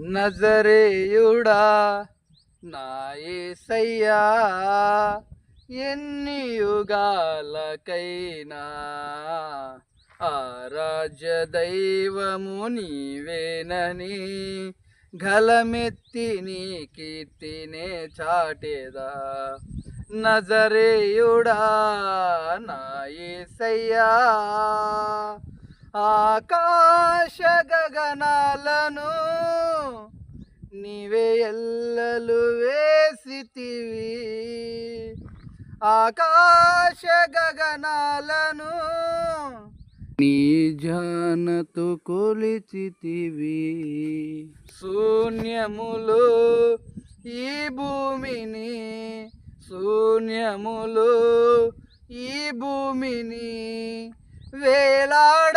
నజరేయుడా నాయసయ్యా ఎన్ని యుగాలకైనా ఆరాధ్య దైవము నీవేనని గలమెత్తి నీ కీర్తినే చాటేదా. నజరేయుడా నాయసయ్యా ఆకాశ గగనాలను నీవే ఎల్లలు వేసితివి. ఆకాశ గగనాలను నీ జానతు కొలిచితివి. శూన్యములు ఈ భూమిని శూన్యములు ఈ భూమిని వేలాడదీసిన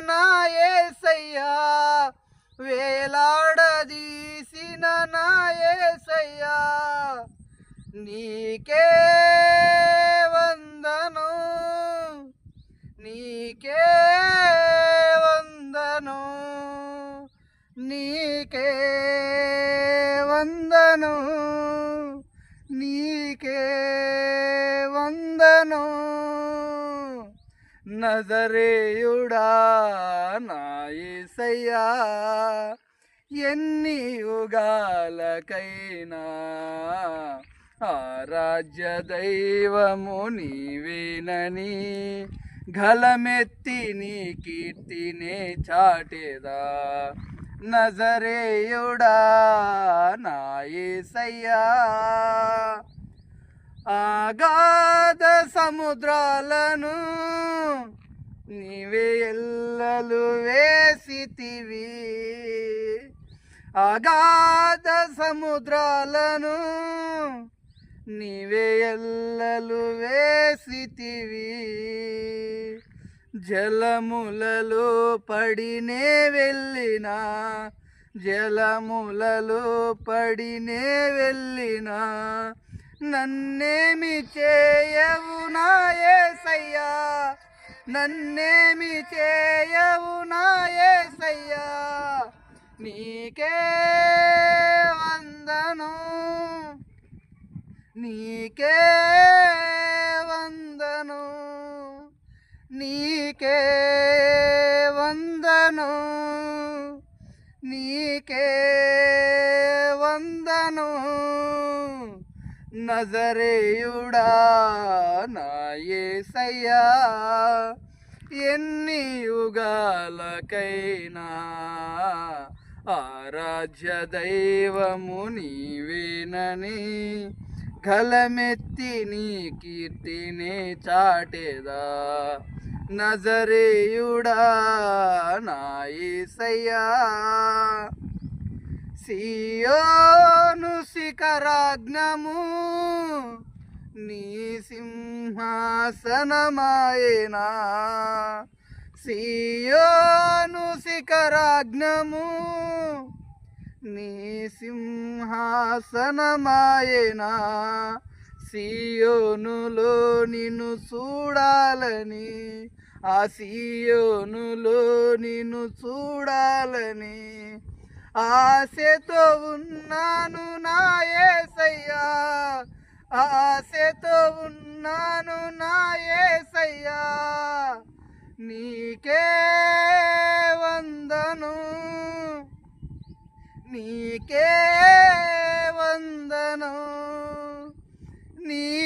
నా ఏసయ్యా వేలాడదీసిన నా ఏసయ్యా నీకే వందను నీకే వందను నీకే వందను నీకే వందను. నజరేయుడా నా ఎన్ని యుగాలకైనా ఆరాధ్య దైవము నీవేనని గలమెత్తి నీ కీర్తినే చాటేదా నజరేయుడా నాయసయ్యా ఆగాధ సముద్రాలను నీవే ఎల్లలు వేసితివి. అగాధ సముద్రాలను నీవే ఎల్లలు వేసితివి. జలములలో పడినే వెళ్ళినా జలములలో పడినే వెళ్ళినా నన్నేమి చేయవు నా నన్నేమి చేయవు నాయసయ్యా నీకే వందను. నీకే వందను. నీకే వందను. నీకే వందను. నజరేయుడా నా యేసయ్యా ఎన్ని యుగాలకైనా ఆరాధ్య దైవము నీవేనని గలమెత్తి నీ కీర్తిని చాటేదా. నజరేయుడా నా యేసయ్యా సియోను శిఖరాగ్నము నీ సింహాసనమాయనా? సియోను శిఖరాగ్నము నీ సింహాసనమాయనా? సియోనులో నిన్ను చూడాలని ఆ సియోనులో నిన్ను చూడాలని ఆశతో ఉన్నాను నా ఏసయ్యా. ఆశతో ఉన్నాను నా ఏసయ్యా. నీకే వందను. నీకే వందను. నీ